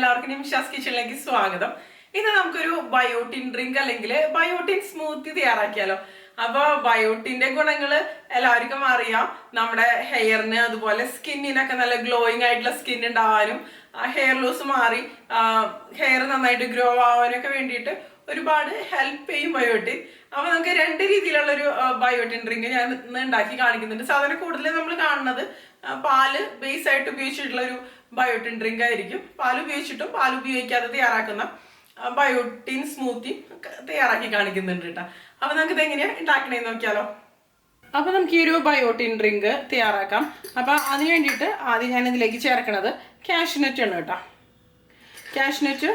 എല്ലാവർക്കും നിമിഷാസ് കിച്ചണിലേക്ക് സ്വാഗതം. ഇന്ന് നമുക്കൊരു ബയോട്ടിൻ ഡ്രിങ്ക് അല്ലെങ്കിൽ ബയോട്ടിൻ സ്മൂത്തി തയ്യാറാക്കിയാലോ. അപ്പൊ ബയോട്ടിന്റെ ഗുണങ്ങൾ എല്ലാവർക്കും അറിയാം. നമ്മുടെ ഹെയറിന് അതുപോലെ സ്കിന്നിനൊക്കെ നല്ല ഗ്ലോയിങ് ആയിട്ടുള്ള സ്കിൻ ഉണ്ടാവാനും ഹെയർ ലൂസ് മാറി ഹെയർ നന്നായിട്ട് ഗ്രോ ആവാനൊക്കെ വേണ്ടിയിട്ട് ഒരുപാട് ഹെൽപ്പ് ചെയ്യും ബയോട്ടിൻ അപ്പൊ നമുക്ക് രണ്ട് രീതിയിലുള്ള ഒരു ബയോട്ടിൻ ഡ്രിങ്ക് ഞാൻ ഇന്ന് ഉണ്ടാക്കി കാണിക്കുന്നുണ്ട്. സാധാരണ കൂടുതൽ നമ്മൾ കാണുന്നത് പാൽ ബേസ് ആയിട്ട് ഉപയോഗിച്ചിട്ടുള്ള ഒരു ബയോട്ടിൻ ഡ്രിങ്ക് ആയിരിക്കും. പാൽ ഉപയോഗിച്ചിട്ടും പാൽ ഉപയോഗിക്കാതെ തയ്യാറാക്കുന്ന ബയോട്ടിൻ സ്മൂത്തി തയ്യാറാക്കി കാണിക്കുന്നുണ്ട് കേട്ടോ അപ്പൊ നമുക്ക് ഇത് എങ്ങനെയാ ഉണ്ടാക്കണേന്ന് നോക്കിയാലോ. അപ്പൊ നമുക്ക് ഈ ഒരു ബയോട്ടിൻ ഡ്രിങ്ക് തയ്യാറാക്കാം. അപ്പൊ അതിന് വേണ്ടിയിട്ട് ആദ്യം ഞാൻ ഇതിലേക്ക് ചേർക്കണത് കാഷ്നറ്റ് ആണ് കേട്ടോ കാഷ്നറ്റ്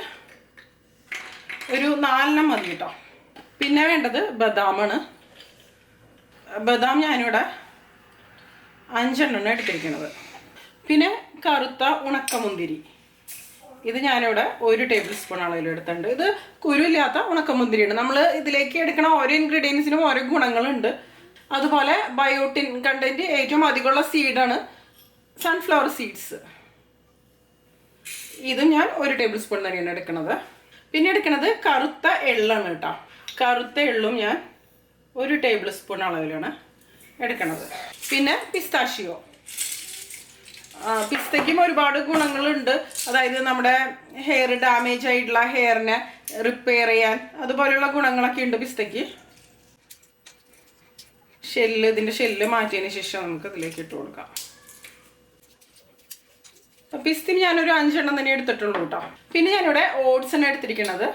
ഒരു നാലെണ്ണം മതി കേട്ടോ പിന്നെ വേണ്ടത് ബദാമാണ് ബദാം ഞാനിവിടെ അഞ്ചെണ്ണം എടുത്തിരിക്കുന്നത് പിന്നെ കറുത്ത ഉണക്കമുന്തിരി. ഇത് ഞാനിവിടെ ഒരു ടേബിൾ സ്പൂൺ അളവിൽ എടുത്തിട്ടുണ്ട്. ഇത് കുരുവില്ലാത്ത ഉണക്കമുന്തിരിയാണ്. നമ്മൾ ഇതിലേക്ക് എടുക്കണ ഓരോ ഇൻഗ്രീഡിയൻസിനും ഓരോ ഗുണങ്ങളുണ്ട്. അതുപോലെ ബയോട്ടിൻ കണ്ടന്റ് ഏറ്റവും അധികമുള്ള സീഡാണ് സൺഫ്ലവർ സീഡ്സ് ഇതും ഞാൻ ഒരു ടേബിൾ സ്പൂൺ തന്നെയാണ് എടുക്കുന്നത് പിന്നെ എടുക്കുന്നത് കറുത്ത എള്ളാണ് കേട്ടോ. കറുത്ത എള്ളും ഞാൻ ഒരു ടേബിൾ സ്പൂൺ അളവിലാണ് എടുക്കുന്നത് പിന്നെ പിസ്താഷിയോ. പിസ്തയ്ക്കും ഒരുപാട് ഗുണങ്ങളുണ്ട്. അതായത് നമ്മുടെ ഹെയർ ഡാമേജ് ആയിട്ടുള്ള ഹെയറിനെ റിപ്പയർ ചെയ്യാൻ അതുപോലെയുള്ള ഗുണങ്ങളൊക്കെ ഉണ്ട് പിസ്തയ്ക്ക് ഷെല്ല് ഇതിന്റെ ഷെല്ല് മാറ്റിയതിന് ശേഷം നമുക്ക് ഇതിലേക്ക് ഇട്ട് കൊടുക്കാം. ഞാൻ ഞാനൊരു അഞ്ചെണ്ണം തന്നെ എടുത്തിട്ടുള്ളൂ കേട്ടോ. പിന്നെ ഞാനിവിടെ ഓട്സാണ് എടുത്തിരിക്കുന്നത്.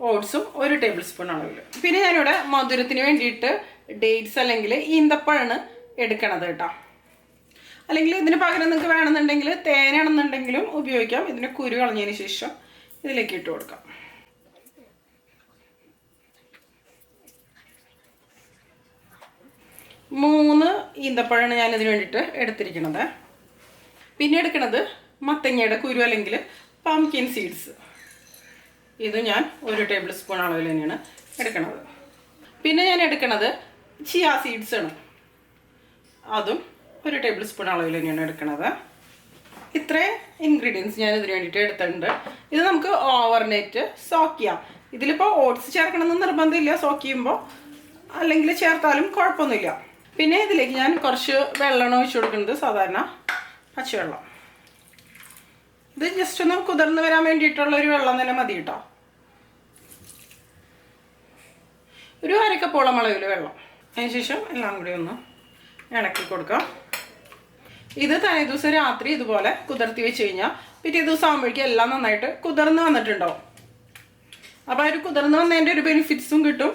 ഓട്സും ഒരു ടേബിൾ സ്പൂൺ അളവിൽ പിന്നെ ഞാനിവിടെ മധുരത്തിന് വേണ്ടിയിട്ട് ഡേറ്റ്സ് അല്ലെങ്കിൽ ഈന്തപ്പഴമാണ് എടുക്കണത് കേട്ടോ. അല്ലെങ്കിൽ ഇതിന് പകരം നിങ്ങൾക്ക് വേണമെന്നുണ്ടെങ്കിൽ തേനാണെന്നുണ്ടെങ്കിലും ഉപയോഗിക്കാം. ഇതിന് കുരു കളഞ്ഞതിന് ശേഷം ഇതിലേക്ക് ഇട്ട് കൊടുക്കാം. മൂന്ന് ഈന്തപ്പഴമാണ് ഞാൻ ഇതിന് വേണ്ടിയിട്ട് എടുത്തിരിക്കുന്നത്. പിന്നെ എടുക്കുന്നത് മത്തങ്ങയുടെ കുരു അല്ലെങ്കിൽ പംകിൻ സീഡ്സ് ഇത് ഞാൻ ഒരു ടേബിൾ സ്പൂൺ അളവിൽ തന്നെയാണ് എടുക്കുന്നത് പിന്നെ ഞാൻ എടുക്കുന്നത് ചിയ സീഡ്സ് ആണ്. അതും ഒരു ടേബിൾ സ്പൂൺ അളവിൽ തന്നെയാണ് എടുക്കുന്നത് ഇത്രയും ഇൻഗ്രീഡിയൻസ് ഞാൻ ഇതിന് വേണ്ടിയിട്ട് എടുത്തിട്ടുണ്ട്. ഇത് നമുക്ക് ഓവർനൈറ്റ് സോക്ക് ചെയ്യാം. ഇതിലിപ്പോൾ ഓട്സ് ചേർക്കണമെന്ന് നിർബന്ധമില്ല സോക്ക് ചെയ്യുമ്പോൾ അല്ലെങ്കിൽ ചേർത്താലും കുഴപ്പമൊന്നുമില്ല. പിന്നെ ഇതിലേക്ക് ഞാൻ കുറച്ച് വെള്ളമാണ് ഒഴിച്ചു കൊടുക്കുന്നത് സാധാരണ പച്ചവെള്ളം. ഇത് ജസ്റ്റ് ഒന്ന് കുതിർന്ന് വരാൻ വേണ്ടിയിട്ടുള്ള ഒരു വെള്ളം തന്നെ മതി കേട്ടോ. ഒരു അരക്കപ്പോളം അളവിൽ വെള്ളം. അതിനുശേഷം എല്ലാം കൂടി ഒന്ന് ഇണക്കി കൊടുക്കാം. ഇത് തലേ ദിവസം രാത്രി ഇതുപോലെ കുതിർത്തി വെച്ച് കഴിഞ്ഞാൽ പിറ്റേ ദിവസം ആകുമ്പോഴേക്കും എല്ലാം നന്നായിട്ട് കുതിർന്ന് വന്നിട്ടുണ്ടാവും. അപ്പോൾ ആ ഒരു കുതിർന്ന് വന്നതിന്റെ ഒരു ബെനിഫിറ്റ്സും കിട്ടും.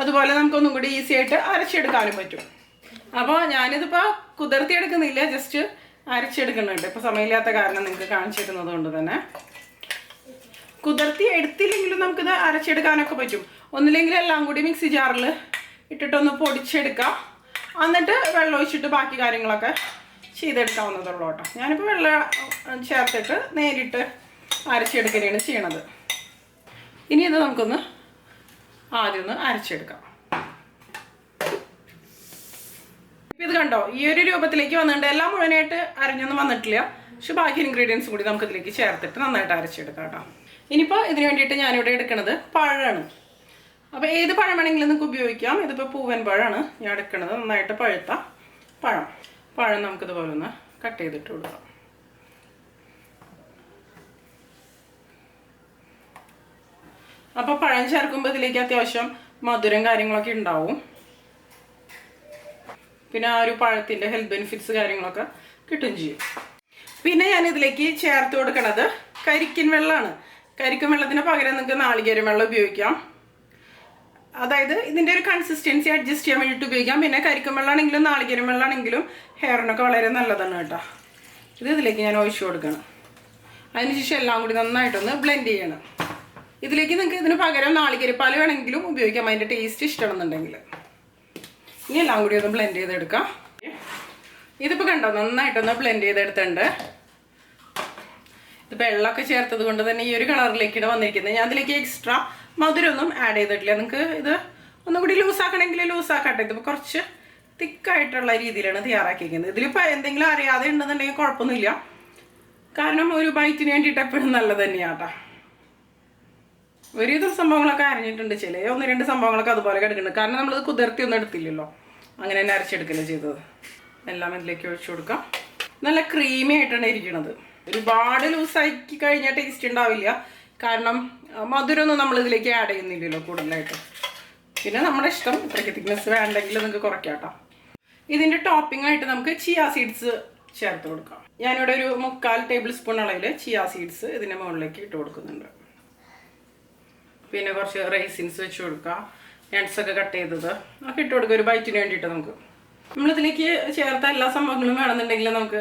അതുപോലെ നമുക്കൊന്നും കൂടി ഈസി ആയിട്ട് അരച്ചെടുക്കാനും പറ്റും. അപ്പോൾ ഞാനിതിപ്പോൾ കുതിർത്തി എടുക്കുന്നില്ല ജസ്റ്റ് അരച്ചെടുക്കുന്നുണ്ട്. ഇപ്പോൾ സമയമില്ലാത്ത കാരണം നിങ്ങൾക്ക് കാണിച്ചു തരുന്നത് കൊണ്ട് തന്നെ. കുതിർത്തി എടുത്തില്ലെങ്കിലും നമുക്കിത് അരച്ചെടുക്കാനൊക്കെ പറ്റും. ഒന്നില്ലെങ്കിൽ എല്ലാം കൂടി മിക്സി ജാറിൽ ഇട്ടിട്ടൊന്ന് പൊടിച്ചെടുക്കാം. എന്നിട്ട് വെള്ളം ഒഴിച്ചിട്ട് ബാക്കി കാര്യങ്ങളൊക്കെ ചെയ്തെടുക്കാവുന്നതുള്ളൂ കേട്ടോ ഞാനിപ്പോൾ വെള്ളം ചേർത്തിട്ട് നേരിട്ട് അരച്ചെടുക്കുകയാണ് ചെയ്യണത്. ഇനി ഇത് നമുക്കൊന്ന് ആദ്യം ഒന്ന് അരച്ചെടുക്കാം. ഇത് കണ്ടോ? ഈ ഒരു രൂപത്തിലേക്ക് വന്നിട്ടുണ്ട്. എല്ലാം മുഴുവനായിട്ട് അരഞ്ഞൊന്നും വന്നിട്ടില്ല. പക്ഷെ ബാക്കി ഇൻഗ്രീഡിയൻസ് കൂടി നമുക്ക് ഇതിലേക്ക് ചേർത്തിട്ട് നന്നായിട്ട് അരച്ചെടുക്കാം കേട്ടോ. ഇനിയിപ്പോൾ ഇതിന് വേണ്ടിയിട്ട് ഞാനിവിടെ എടുക്കുന്നത് പഴമാണ്. അപ്പോൾ ഏത് പഴം വേണമെങ്കിലും നിങ്ങൾക്ക് ഉപയോഗിക്കാം. ഇതിപ്പോൾ പൂവൻ പഴമാണ്. ഞാൻ എടുക്കുന്നത് നന്നായിട്ട് പഴുത്ത പഴം. പഴം നമുക്കിതുപോലെ ഒന്ന് കട്ട് ചെയ്തിട്ട് കൊടുക്കാം. അപ്പോൾ പഴം ചേർക്കുമ്പോൾ ഇതിലേക്ക് അത്യാവശ്യം മധുരം കാര്യങ്ങളൊക്കെ ഉണ്ടാവും. പിന്നെ ആ ഒരു പഴത്തിന്റെ ഹെൽത്ത് ബെനിഫിറ്റ്സ് കാര്യങ്ങളൊക്കെ കിട്ടും ചെയ്യും. പിന്നെ ഞാൻ ഇതിലേക്ക് ചേർത്ത് കൊടുക്കണത് കരിക്കിൻ വെള്ളമാണ് കരിക്കൻ വെള്ളത്തിന് പകരം നിങ്ങൾക്ക് നാളികേരം വെള്ളം ഉപയോഗിക്കാം. അതായത് ഇതിന്റെ ഒരു കൺസിസ്റ്റൻസി അഡ്ജസ്റ്റ് ചെയ്യാൻ വേണ്ടിട്ട് ഉപയോഗിക്കാം. പിന്നെ കരിക്കും വെള്ളമാണെങ്കിലും നാളികേരം വെള്ളമാണെങ്കിലും ഹെയറിനൊക്കെ വളരെ നല്ലതാണ് കേട്ടോ. ഇത് ഇതിലേക്ക് ഞാൻ ഒഴിച്ചു കൊടുക്കണം. അതിനുശേഷം എല്ലാം കൂടി നന്നായിട്ടൊന്ന് ബ്ലെൻഡ് ചെയ്യണം. ഇതിലേക്ക് നിങ്ങൾക്ക് ഇതിന് പകരം നാളികേരപ്പാൽ വേണമെങ്കിലും ഉപയോഗിക്കാം. അതിന്റെ ടേസ്റ്റ് ഇഷ്ടമാണെന്നുണ്ടെങ്കിൽ. ഇനി എല്ലാം കൂടി ഒന്ന് ബ്ലെൻഡ് ചെയ്തെടുക്കാം. ഇതിപ്പോൾ കണ്ടോ നന്നായിട്ടൊന്ന് ബ്ലെൻഡ് ചെയ്തെടുത്തിട്ടുണ്ട്. ഇത് വെള്ളമൊക്കെ ചേർത്തത് കൊണ്ട് തന്നെ ഈ ഒരു കളറിലേക്കാണ് വന്നിരിക്കുന്നത്. ഞാൻ അതിലേക്ക് എക്സ്ട്രാ മധുരമൊന്നും ആഡ് ചെയ്തിട്ടില്ല. നിങ്ങൾക്ക് ഇത് ഒന്നും കൂടി ലൂസാക്കണമെങ്കിൽ ലൂസാക്കട്ടെ ഇതിപ്പോൾ കുറച്ച് തിക്കായിട്ടുള്ള രീതിയിലാണ് തയ്യാറാക്കിയിരിക്കുന്നത്. ഇതിലിപ്പോൾ എന്തെങ്കിലും അറിയാതെ ഉണ്ടെന്നുണ്ടെങ്കിൽ കുഴപ്പമൊന്നുമില്ല. കാരണം ഒരു ബൈറ്റിന് വേണ്ടിയിട്ട് എപ്പോഴും നല്ലത് തന്നെയാട്ടാ ഒരുവിധം സംഭവങ്ങളൊക്കെ അരഞ്ഞിട്ടുണ്ട്. ചില ഒന്ന് രണ്ട് സംഭവങ്ങളൊക്കെ അതുപോലെ കിടക്കുന്നുണ്ട്. കാരണം നമ്മളിത് കുതിർത്തി ഒന്നും എടുത്തില്ലല്ലോ. അങ്ങനെ തന്നെ അരച്ചെടുക്കുന്നത് ചെയ്തത്. എല്ലാം ഇതിലേക്ക് ഒഴിച്ചു കൊടുക്കാം. നല്ല ക്രീമി ആയിട്ടാണ് ഇരിക്കുന്നത് ഒരുപാട് ലൂസാക്കി കഴിഞ്ഞാൽ ടേസ്റ്റ് ഉണ്ടാവില്ല. കാരണം മധുരമൊന്നും നമ്മൾ ഇതിലേക്ക് ആഡ് ചെയ്യുന്നില്ലല്ലോ കൂടുതലായിട്ട്. പിന്നെ നമ്മുടെ ഇഷ്ടം ഇത്രയ്ക്ക് തിക്നെസ് വേണ്ടെങ്കിൽ നിങ്ങൾക്ക് കുറയ്ക്കാം കേട്ടോ. ഇതിന്റെ ടോപ്പിംഗ് ആയിട്ട് നമുക്ക് ചിയ സീഡ്സ് ചേർത്ത് കൊടുക്കാം. ഞാനിവിടെ ഒരു മുക്കാൽ ടേബിൾ സ്പൂൺ അളവിൽ ചിയ സീഡ്സ് ഇതിന്റെ മുകളിലേക്ക് ഇട്ട് കൊടുക്കുന്നുണ്ട്. പിന്നെ കുറച്ച് റൈസിൻസ് വെച്ച് കൊടുക്കാം. നട്ട്സൊക്കെ കട്ട് ചെയ്തത്. ഒക്കെ ഇട്ട് കൊടുക്കുക ഒരു ബൈറ്റിന് വേണ്ടിയിട്ട് നമുക്ക്. നമ്മളിതിലേക്ക് ചേർത്ത എല്ലാ സംഭവങ്ങളും വേണമെന്നുണ്ടെങ്കിൽ നമുക്ക്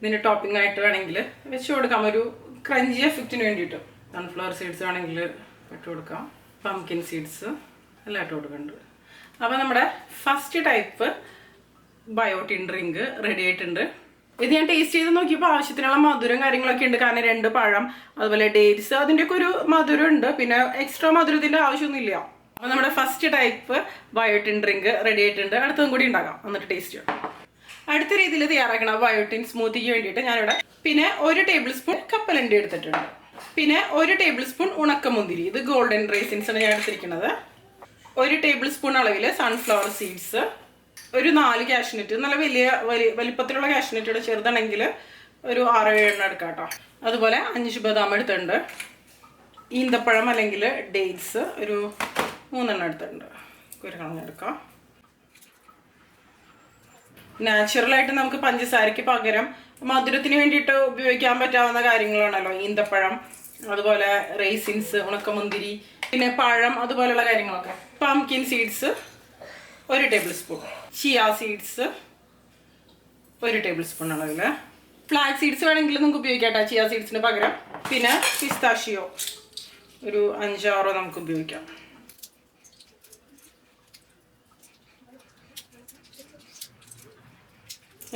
ഇതിന്റെ ടോപ്പിംഗ് ആയിട്ട് വേണമെങ്കിൽ വെച്ച് കൊടുക്കാം. ഒരു ക്രഞ്ചി എഫക്റ്റിന് വേണ്ടിയിട്ട്. സൺഫ്ലവർ സീഡ്സ് വേണമെങ്കിൽ ഇട്ട് കൊടുക്കാം. പംകിൻ സീഡ്സ് എല്ലാം ഇട്ട് കൊടുക്കുന്നുണ്ട്. അപ്പോൾ നമ്മുടെ first type biotin drink ready ആയിട്ടുണ്ട്. ഇത് ഞാൻ ടേസ്റ്റ് ചെയ്ത് നോക്കിയപ്പോൾ ആവശ്യത്തിനുള്ള മധുരം കാര്യങ്ങളൊക്കെ ഉണ്ട്. കാരണം രണ്ട് പഴം അതുപോലെ ഡേറ്റ്സ് അതിന്റെയൊക്കെ ഒരു മധുരം ഉണ്ട്. പിന്നെ എക്സ്ട്രാ മധുരത്തിന്റെ ആവശ്യമൊന്നുമില്ല. അപ്പോൾ നമ്മുടെ first type biotin drink ready ആയിട്ടുണ്ട്. അടുത്തതും കൂടി ഉണ്ടാക്കാം എന്നിട്ട് ടേസ്റ്റ് ചെയ്യാം. അടുത്ത രീതിയിൽ തയ്യാറാക്കണം ബയോട്ടിൻ സ്മൂത്തിക്ക് വേണ്ടിയിട്ട് ഞാനിവിടെ പിന്നെ ഒരു ടേബിൾ സ്പൂൺ കപ്പലണ്ടി എടുത്തിട്ടുണ്ട്. പിന്നെ ഒരു ടേബിൾ സ്പൂൺ ഉണക്കമുന്തിരി. ഇത് ഗോൾഡൻ റൈസിൻസ് ആണ് ഞാൻ എടുത്തിരിക്കുന്നത്. ഒരു ടേബിൾ സ്പൂൺ അളവിൽ സൺഫ്ലവർ സീഡ്സ് ഒരു നാല് കാഷ്നറ്റ് നല്ല വലിയ വലിയ വലിപ്പത്തിലുള്ള കാഷ്നറ്റുകൾ ചെറുതാണെങ്കിൽ ഒരു ആറ് ഏഴെണ്ണം എടുക്കാം കേട്ടോ. അതുപോലെ അഞ്ച് ബദാം എടുത്തിട്ടുണ്ട്. ഈന്തപ്പഴം അല്ലെങ്കിൽ ഡേറ്റ്സ് ഒരു മൂന്നെണ്ണം എടുത്തിട്ടുണ്ട്. കുരുക്കളഞ്ഞെടുക്കാം നാച്ചുറലായിട്ട് നമുക്ക് പഞ്ചസാരയ്ക്ക് പകരം മധുരത്തിന് വേണ്ടിയിട്ട് ഉപയോഗിക്കാൻ പറ്റാവുന്ന കാര്യങ്ങളാണല്ലോ. ഈന്തപ്പഴം അതുപോലെ റേസിൻസ് ഉണക്കമുന്തിരി പിന്നെ പഴം അതുപോലെയുള്ള കാര്യങ്ങളൊക്കെ. പംകിൻ സീഡ്സ് ഒരു ടേബിൾ സ്പൂൺ ചിയ സീഡ്സ് ഒരു ടേബിൾ സ്പൂൺ അളവിൽ ഫ്ലാക്സ് സീഡ്സ് വേണമെങ്കിൽ നമുക്ക് ഉപയോഗിക്കാം കേട്ടോ ചിയ സീഡ്സിന് പകരം. പിന്നെ പിസ്താഷിയോ ഒരു അഞ്ചാറോ നമുക്ക് ഉപയോഗിക്കാം.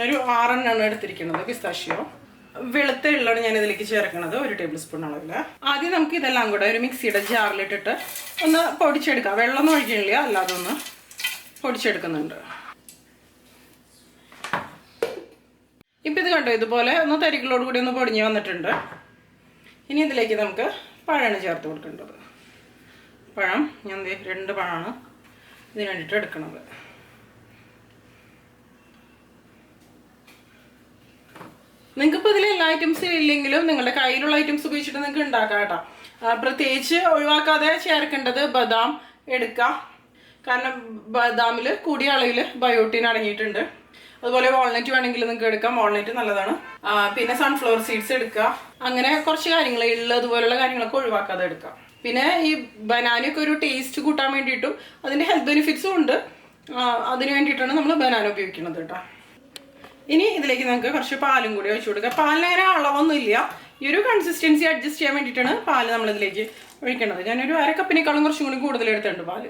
ഒരു ആറെണ്ണാണ് എടുത്തിരിക്കുന്നത് പിസ്താഷ്യോ. വെളുത്ത ഉള്ളാണ് ഞാൻ ഇതിലേക്ക് ചേർക്കുന്നത് ഒരു ടേബിൾ സ്പൂൺ അളവിൽ ആദ്യം നമുക്ക് ഇതെല്ലാം കൂടെ ഒരു മിക്സിയുടെ ജാറിലിട്ടിട്ട് ഒന്ന് പൊടിച്ചെടുക്കാം. വെള്ളമൊന്നും ഒഴിക്കണില്ല അല്ലാതെ ഒന്ന് പൊടിച്ചെടുക്കുന്നുണ്ട്. ഇപ്പം ഇത് കണ്ടോ ഇതുപോലെ ഒന്ന് തരികളോട് കൂടി ഒന്ന് പൊടിഞ്ഞ് വന്നിട്ടുണ്ട്. ഇനി ഇതിലേക്ക് നമുക്ക് പഴമാണ് ചേർത്ത് കൊടുക്കേണ്ടത്. പഴം ഞാൻ രണ്ട് പഴമാണ് ഇതിന് വേണ്ടിയിട്ട് എടുക്കുന്നത് നിങ്ങൾക്ക് ഇപ്പോൾ ഇതിൽ എല്ലാ ഐറ്റംസും ഇല്ലെങ്കിലും നിങ്ങളുടെ കയ്യിലുള്ള ഐറ്റംസ് ഉപയോഗിച്ചിട്ട് നിങ്ങൾക്ക് ഉണ്ടാക്കാം കേട്ടോ. പ്രത്യേകിച്ച് ഒഴിവാക്കാതെ ചേർക്കേണ്ടത് ബദാം എടുക്കാം. കാരണം ബദാമിൽ കൂടിയ അളവിൽ ബയോട്ടീൻ അടങ്ങിയിട്ടുണ്ട്. അതുപോലെ വാൾനട്ട് വേണമെങ്കിൽ നിങ്ങൾക്ക് എടുക്കാം. വാൾനട്ട് നല്ലതാണ്. പിന്നെ സൺഫ്ലവർ സീഡ്സ് എടുക്കുക അങ്ങനെ കുറച്ച് കാര്യങ്ങൾ ഉള്ളതുപോലുള്ള കാര്യങ്ങളൊക്കെ ഒഴിവാക്കാതെ എടുക്കാം. പിന്നെ ഈ ബനാനയൊക്കെ ഒരു ടേസ്റ്റ് കൂട്ടാൻ വേണ്ടിയിട്ടും അതിന്റെ ഹെൽത്ത് ബെനിഫിറ്റ്സും ഉണ്ട്. അതിന് വേണ്ടിയിട്ടാണ് നമ്മൾ ബനാന ഉപയോഗിക്കുന്നത് കേട്ടോ. ഇനി ഇതിലേക്ക് നമുക്ക് കുറച്ച് പാലും കൂടി ഒഴിച്ചു കൊടുക്കുക പാലിന് അങ്ങനെ അളവൊന്നുമില്ല ഈ ഒരു കൺസിസ്റ്റൻസി അഡ്ജസ്റ്റ് ചെയ്യാൻ വേണ്ടിയിട്ടാണ് പാൽ നമ്മൾ ഇതിലേക്ക് ഒഴിക്കുന്നത് ഞാനൊരു അര കപ്പിനേക്കാളും കുറച്ചും കൂടി കൂടുതൽ എടുത്തിട്ടുണ്ട് പാൽ.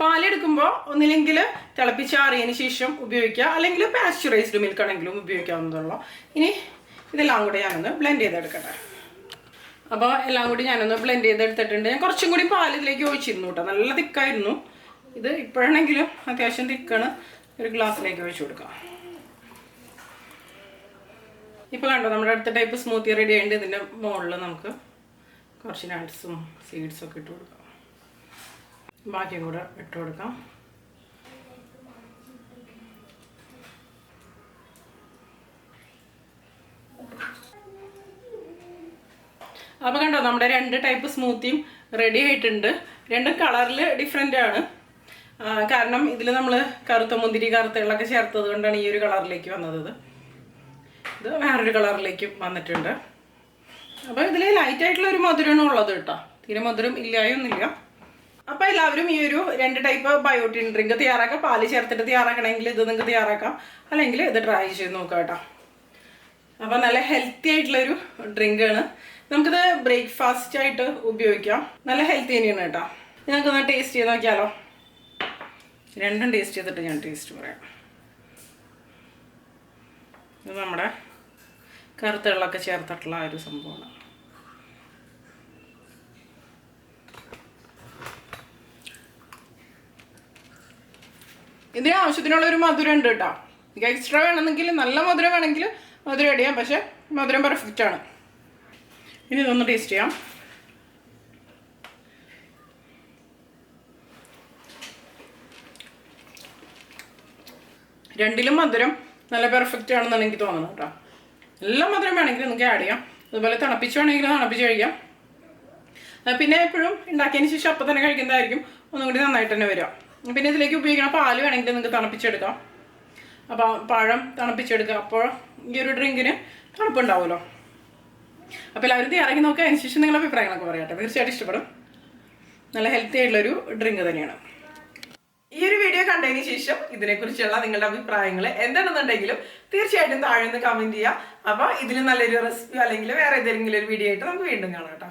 പാലെടുക്കുമ്പോൾ ഒന്നില്ലെങ്കിൽ തിളപ്പിച്ചാറിയതിന് ശേഷം ഉപയോഗിക്കുക. അല്ലെങ്കിൽ പാസ്ചറൈസ്ഡ് മിൽക്ക് ആണെങ്കിലും ഉപയോഗിക്കാവുന്നതുള്ളൂ ഇനി ഇതെല്ലാം കൂടി ഞാനൊന്ന് ബ്ലെൻഡ് ചെയ്തെടുക്കട്ടെ. അപ്പോൾ എല്ലാം കൂടി ഞാനൊന്ന് ബ്ലെൻഡ് ചെയ്തെടുത്തിട്ടുണ്ട്. ഞാൻ കുറച്ചും കൂടി പാൽ ഇതിലേക്ക് ഒഴിച്ചിരുന്നു കേട്ടോ. നല്ല തിക്കായിരുന്നു. ഇത് ഇപ്പോഴാണെങ്കിലും അത്യാവശ്യം തിക്കാണ്. ഒരു ഗ്ലാസ്സിലേക്ക് ഒഴിച്ചു കൊടുക്കാം. ഇപ്പോൾ കണ്ടോ നമ്മുടെ അടുത്ത ടൈപ്പ് സ്മൂത്തി റെഡി ആയിട്ട് ഇതിന്റെ മുകളിൽ നമുക്ക് കുറച്ച് നട്ട്സും സീഡ്സും ഒക്കെ ഇട്ട് കൊടുക്കാം. ബാക്കിയും കൂടെ ഇട്ട് കൊടുക്കാം. അപ്പോൾ കണ്ടോ നമ്മുടെ രണ്ട് ടൈപ്പ് സ്മൂത്തിയും റെഡി ആയിട്ടുണ്ട്. രണ്ടും കളറിൽ ഡിഫറെന്റ് ആണ്. കാരണം ഇതിൽ നമ്മൾ കറുത്ത മുന്തിരി കറുത്തകളൊക്കെ ചേർത്തത് കൊണ്ടാണ് ഈ ഒരു കളറിലേക്ക് വന്നത് ഇത്. വേറൊരു കളറിലേക്ക് വന്നിട്ടുണ്ട്. അപ്പോൾ ഇതിൽ ലൈറ്റ് ആയിട്ടുള്ള ഒരു മധുരമാണ് ഉള്ളത് കേട്ടോ. തീരെ മധുരം ഇല്ലായൊന്നുമില്ല. അപ്പോൾ എല്ലാവരും ഈ ഒരു രണ്ട് ടൈപ്പ് ബയോട്ടിൻ ഡ്രിങ്ക് തയ്യാറാക്കാം. പാൽ ചേർത്തിട്ട് തയ്യാറാക്കണമെങ്കിൽ ഇത് നിങ്ങൾക്ക് തയ്യാറാക്കാം. അല്ലെങ്കിൽ ഇത് ട്രൈ ചെയ്ത് നോക്കാം കേട്ടോ. അപ്പോൾ നല്ല ഹെൽത്തി ആയിട്ടുള്ളൊരു ഡ്രിങ്കാണ് നമുക്കിത് ബ്രേക്ക്ഫാസ്റ്റ് ആയിട്ട് ഉപയോഗിക്കാം. നല്ല ഹെൽത്തി തന്നെയാണ് കേട്ടോ. നിങ്ങൾക്ക് ഒന്ന് ടേസ്റ്റ് ചെയ്ത് നോക്കിയാലോ? രണ്ടും ടേസ്റ്റ് ചെയ്തിട്ട് ഞാൻ ടേസ്റ്റ് പറയാം. ഇത് നമ്മുടെ കറുത്ത വെള്ളമൊക്കെ ചേർത്തിട്ടുള്ള ഒരു സംഭവമാണ്. ഇതിന് ആവശ്യത്തിനുള്ള ഒരു മധുരം ഉണ്ട് കേട്ടോ. എക്സ്ട്രാ വേണമെന്നെങ്കിൽ നല്ല മധുരം വേണമെങ്കിൽ മധുരം അടിയാം പക്ഷെ മധുരം പെർഫെക്റ്റ് ആണ്. ഇനി ഇതൊന്ന് ടേസ്റ്റ് ചെയ്യാം. രണ്ടിലും മധുരം നല്ല പെർഫെക്റ്റ് ആണെന്നാണ് എനിക്ക് തോന്നുന്നത് കേട്ടോ. എല്ലാ മധുരം വേണമെങ്കിൽ നിങ്ങൾക്ക് ആഡ് ചെയ്യാം. അതുപോലെ തണുപ്പിച്ച് വേണമെങ്കിൽ തണുപ്പിച്ച് കഴിക്കാം. പിന്നെ എപ്പോഴും ഉണ്ടാക്കിയതിന് ശേഷം അപ്പം തന്നെ കഴിക്കുന്നതായിരിക്കും. ഒന്നും കൂടി നന്നായിട്ട് തന്നെ വരിക. പിന്നെ ഇതിലേക്ക് ഉപയോഗിക്കണം പാൽ വേണമെങ്കിൽ നിങ്ങൾക്ക് തണുപ്പിച്ചെടുക്കാം. അപ്പോൾ പഴം തണുപ്പിച്ചെടുക്കുക. അപ്പോൾ ഈ ഒരു ഡ്രിങ്കിന് തണുപ്പുണ്ടാവുമല്ലോ. അപ്പോൾ എല്ലാവരും തയ്യാറാക്കി നോക്കുക അതിന് ശേഷം നിങ്ങളുടെ അഭിപ്രായങ്ങളൊക്കെ പറയാട്ടെ തീർച്ചയായിട്ടും ഇഷ്ടപ്പെടും. നല്ല ഹെൽത്തി ആയിട്ടുള്ളൊരു ഡ്രിങ്ക് തന്നെയാണ്. ഈ ഒരു വീഡിയോ കണ്ടതിന് ശേഷം ഇതിനെക്കുറിച്ചുള്ള നിങ്ങളുടെ അഭിപ്രായങ്ങൾ എന്താണെന്നുണ്ടെങ്കിലും തീർച്ചയായിട്ടും താഴെ നിന്ന് കമന്റ് ചെയ്യുക അപ്പോൾ ഇതിൽ നല്ലൊരു റെസിപ്പി അല്ലെങ്കിൽ വേറെ ഏതെങ്കിലും ഒരു വീഡിയോ ആയിട്ട് നമുക്ക് വീണ്ടും കാണാം കേട്ടോ.